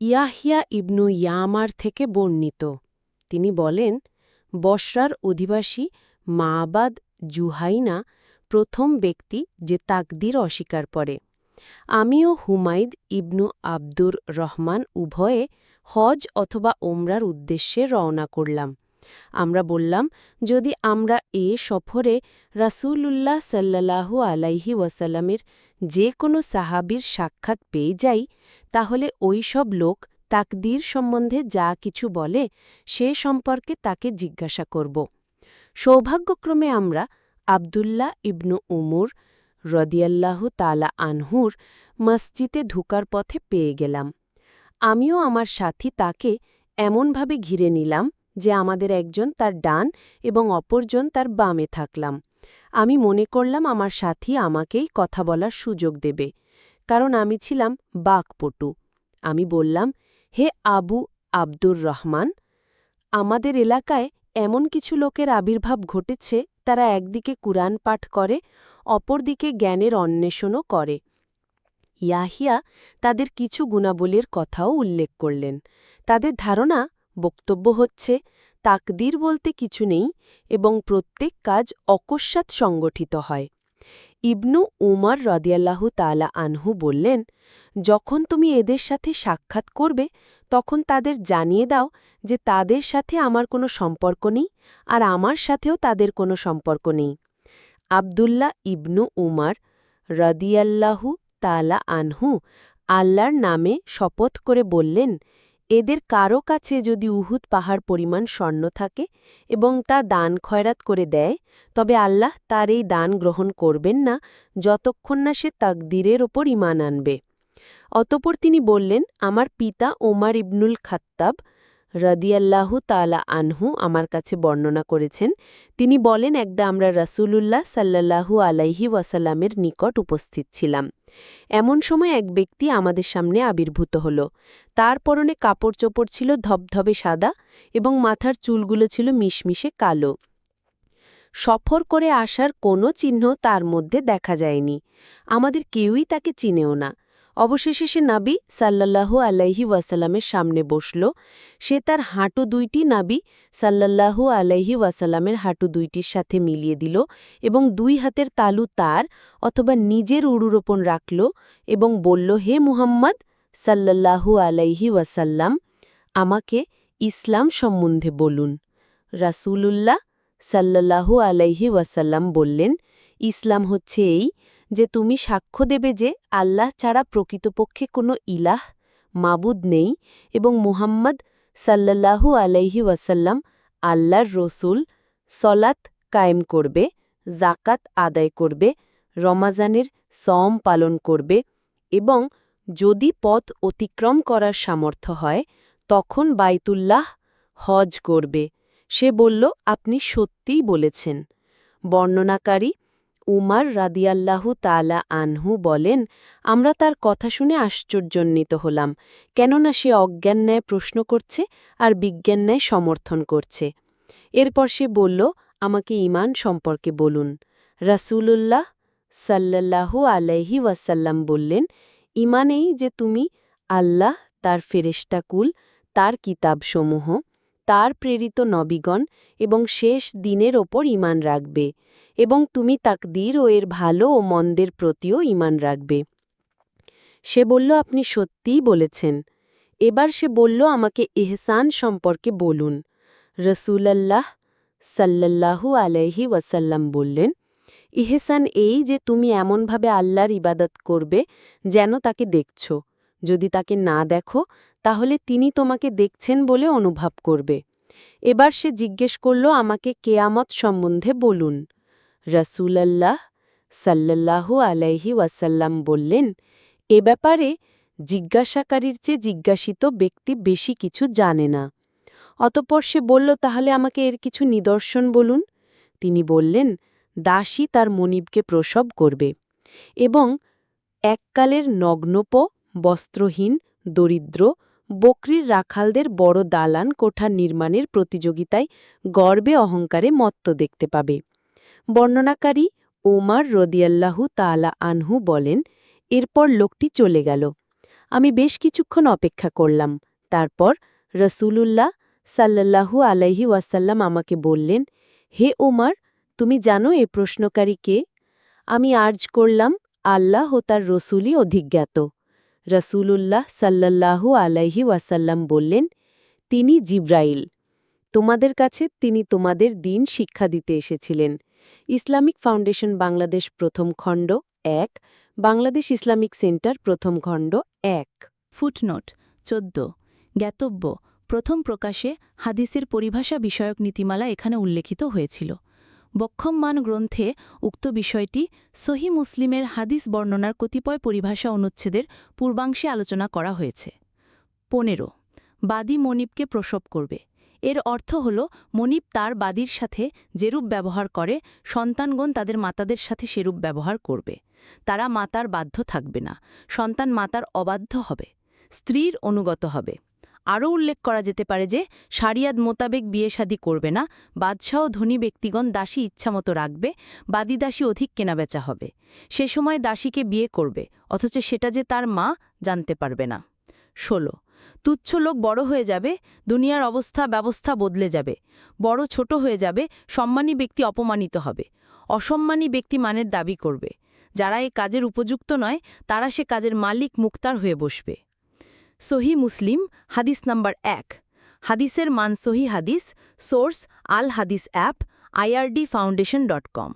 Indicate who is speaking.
Speaker 1: ইয়াহিয়া ইবনু ইয়ামার থেকে বর্ণিত। তিনি বলেন, বসরার অধিবাসী মাবাদ জুহাইনা প্রথম ব্যক্তি যে তাকদির অস্বীকার করে। আমিও হুমাইদ ইবনু আব্দুর রহমান উভয়ে হজ অথবা ওমরার উদ্দেশ্যে রওনা করলাম। আমরা বললাম, যদি আমরা এ সফরে রাসূলুল্লাহ সাল্লাল্লাহু আলাইহি ওয়াসাল্লামের যে কোনো সাহাবির সাক্ষাৎ পেয়ে যাই, তাহলে ওই সব লোক তাকদীর সম্বন্ধে যা কিছু বলে সে সম্পর্কে তাকে জিজ্ঞাসা করব। সৌভাগ্যক্রমে আমরা আবদুল্লাহ ইবনু উমুর রদিয়াল্লাহু তালা আনহুর মসজিদে ঢুকার পথে পেয়ে গেলাম। আমিও আমার সাথী তাকে এমনভাবে ঘিরে নিলাম যে আমাদের একজন তার ডান এবং অপরজন তার বামে থাকলাম। আমি মনে করলাম আমার সাথী আমাকেই কথা বলার সুযোগ দেবে। কারণ আমি ছিলাম বাকপটু আমি বললাম, হে আবু আব্দুর রহমান, আমাদের এলাকায় এমন কিছু লোকের আবির্ভাব ঘটেছে, তারা একদিকে কুরআন পাঠ করে, অপরদিকে জ্ঞানের অন্বেষণও করে। ইয়াহিয়া তাদের কিছু গুণাবলীর কথাও উল্লেখ করলেন। তাদের ধারণা, বক্তব্য হচ্ছে তাকদির বলতে কিছু নেই এবং প্রত্যেক কাজ অকস্মাৎ সংগঠিত হয়। ইবনু উমর রদিয়াল্লাহু তালা আনহু বললেন, যখন তুমি এদের সাথে সাক্ষাৎ করবে, তখন তাদের জানিয়ে দাও যে তাদের সাথে আমার কোনো সম্পর্ক নেই আর আমার সাথেও তাদের কোনো সম্পর্ক নেই। আবদুল্লাহ ইবনু উমার রদিয়াল্লাহু তালা আনহু আল্লাহর নামে শপথ করে বললেন এদের কারও কাছে যদি উহুদ পাহাড় পরিমাণ স্বর্ণ থাকে এবং তা দান খয়রাত করে দেয়, তবে আল্লাহ তার এই দান গ্রহণ করবেন না যতক্ষণ না সে তাকদিরের ওপর ইমান আনবে। অতপর তিনি বললেন, আমার পিতা ওমার ইবনুল খাত্তাব রদিয়াল্লাহু তালা আনহু আমার কাছে বর্ণনা করেছেন। তিনি বলেন, একদা আমরা রাসূলুল্লাহ সাল্লাল্লাহু আলাইহি ওয়াসাল্লামের নিকট উপস্থিত ছিলাম। এমন সময় এক ব্যক্তি আমাদের সামনে আবির্ভূত হল। তার পরনে কাপড় চোপড় ছিল ধবধবে সাদা এবং মাথার চুলগুলো ছিল মিশমিশে কালো। সফর করে আসার কোনো চিহ্ন তার মধ্যে দেখা যায়নি। আমাদের কেউই তাকে চিনেও না। অবশেষে সে নাবি সাল্লাল্লাহু আলাইহি ওয়াসাল্লামের সামনে বসল। সে তার হাঁটু দুইটি নাবি সাল্লাল্লাহু আলাইহি ওয়াসাল্লামের হাঁটু দুইটির সাথে মিলিয়ে দিল এবং দুই হাতের তালু তার অথবা নিজের উড়ুরোপণ রাখল এবং বলল, হে মুহাম্মদ, সাল্লাল্লাহু আলাইহি ওয়াসাল্লাম, আমাকে ইসলাম সম্বন্ধে বলুন। রাসূলুল্লাহ সাল্লাল্লাহু আলাইহি ওয়াসাল্লাম বললেন, ইসলাম হচ্ছে এই যে তুমি সাক্ষ্য দেবে যে আল্লাহ ছাড়া প্রকৃতপক্ষে কোনো ইলাহ, মাবুদ নেই এবং মুহাম্মদ সাল্লাল্লাহু আলাইহি ওয়াসাল্লাম আল্লাহর রসুল সলাত কায়েম করবে জাকাত আদায় করবে, রমাজানের সম পালন করবে এবং যদি পথ অতিক্রম করার সামর্থ্য হয়, তখন বাইতুল্লাহ হজ করবে। সে বলল, আপনি সত্যিই বলেছেন। বর্ণনাকারী উমার রাদিয়াল্লাহু তালা আনহু বলেন, আমরা তার কথা শুনে আশ্চর্যান্বিত হলাম, কেননা সে অজ্ঞান ন্যায় প্রশ্ন করছে আর বিজ্ঞান ন্যায় সমর্থন করছে। এরপর সে বলল, আমাকে ইমান সম্পর্কে বলুন। রাসূলুল্লাহ সাল্লাল্লাহু আলাইহি ওয়াসাল্লাম বললেন ইমানেই যে তুমি আল্লাহ, তার ফেরেস্টাকুল তার কিতাবসমূহ, তার প্রেরিত নবীগণ এবং শেষ দিনের ওপর ইমান রাখবে। এবং তুমি তাকদির ও এর ভালো ও মন্দের প্রতিও ইমান রাখবে। সে বলল, আপনি সত্যিই বলেছেন। এবার সে বলল, আমাকে এহসান সম্পর্কে বলুন। রসুলাল্লাহ সাল্লাল্লাহু আলাইহি ওয়াসাল্লাম বললেন ইহেসান এই যে তুমি এমনভাবে আল্লাহর ইবাদত করবে যেন তাকে দেখছ। যদি তাকে না দেখো, তাহলে তিনি তোমাকে দেখছেন বলে অনুভব করবে। এবার সে জিজ্ঞেস করল, আমাকে কেয়ামত সম্বন্ধে বলুন। রসুলাল্লাহ সাল্লাল্লাহু আলাইহি ওয়াসাল্লাম বললেন, এ ব্যাপারে জিজ্ঞাসাকারীর চেয়ে জিজ্ঞাসিত ব্যক্তি বেশি কিছু জানে না। অতপর সে বলল, তাহলে আমাকে এর কিছু নিদর্শন বলুন। তিনি বললেন, দাসী তার মনিবকে প্রসব করবে এবং এককালের নগ্নপ, বস্ত্রহীন, দরিদ্র, বকরির রাখালদের বড় দালান কোঠা নির্মাণের প্রতিযোগিতায় গর্বে অহংকারে মত্ত দেখতে পাবে। বর্ণনাকারী ওমার রদিয়াল্লাহু তালা আনহু বলেন, এরপর লোকটি চলে গেল। আমি বেশ কিছুক্ষণ অপেক্ষা করলাম। তারপর রসুলুল্লাহ সাল্লাল্লাহু আলাইহি ওয়াসাল্লাম আমাকে বললেন, হে ওমার তুমি জানো এ প্রশ্নকারী কে? আমি আর্জ করলাম, আল্লাহ ও তার রসুলই অধিজ্ঞাত। রসুলুল্লাহ সাল্লাল্লাহু আলাইহি ওয়াসাল্লাম বললেন, তিনি জিব্রাইল। তোমাদের কাছে তিনি তোমাদের দিন শিক্ষা দিতে এসেছিলেন। ইসলামিক ফাউন্ডেশন বাংলাদেশ প্রথম খণ্ড এক, বাংলাদেশ ইসলামিক সেন্টার প্রথম খণ্ড এক।
Speaker 2: ফুটনোট, চোদ্দ, জ্ঞাতব্য, প্রথম প্রকাশে হাদিসের পরিভাষা বিষয়ক নীতিমালা এখানে উল্লেখিত হয়েছিল। বক্ষম্মান গ্রন্থে উক্ত বিষয়টি সহি মুসলিমের হাদিস বর্ণনার কতিপয় পরিভাষা অনুচ্ছেদের পূর্বাংশে আলোচনা করা হয়েছে। পনেরো, বাদী মনিবকে প্রসব করবে। এর অর্থ হল, মনিব তার বাদীর সাথে যেরূপ ব্যবহার করে, সন্তানগণ তাদের মাতাদের সাথে সেরূপ ব্যবহার করবে। তারা মাতার বাধ্য থাকবে না, সন্তান মাতার অবাধ্য হবে, স্ত্রীর অনুগত হবে। আরও উল্লেখ করা যেতে পারে যে, সারিয়াদ মোতাবেক বিয়ে শাদী করবে না, বাদশাহ ধনী ব্যক্তিগণ দাসী ইচ্ছামতো রাখবে, বাদী দাসী অধিক কেনাবেচা হবে। সে সময় দাসীকে বিয়ে করবে, অথচ সেটা যে তার মা জানতে পারবে না। ষোলো তুচ্ছ লোক বড় হয়ে যাবে, দুনিয়ার অবস্থা ব্যবস্থা বদলে যাবে। বড় ছোট হয়ে যাবে, সম্মানী ব্যক্তি অপমানিত হবে। অসম্মানী ব্যক্তি মানের দাবি করবে। যারা এ কাজের উপযুক্ত নয়, তারা সে কাজের মালিক মুক্তার হয়ে বসবে। সহি মুসলিম, হাদিস নাম্বার এক। হাদিসের মান সহি হাদিস, source Al Hadith app, IRD foundation dot com.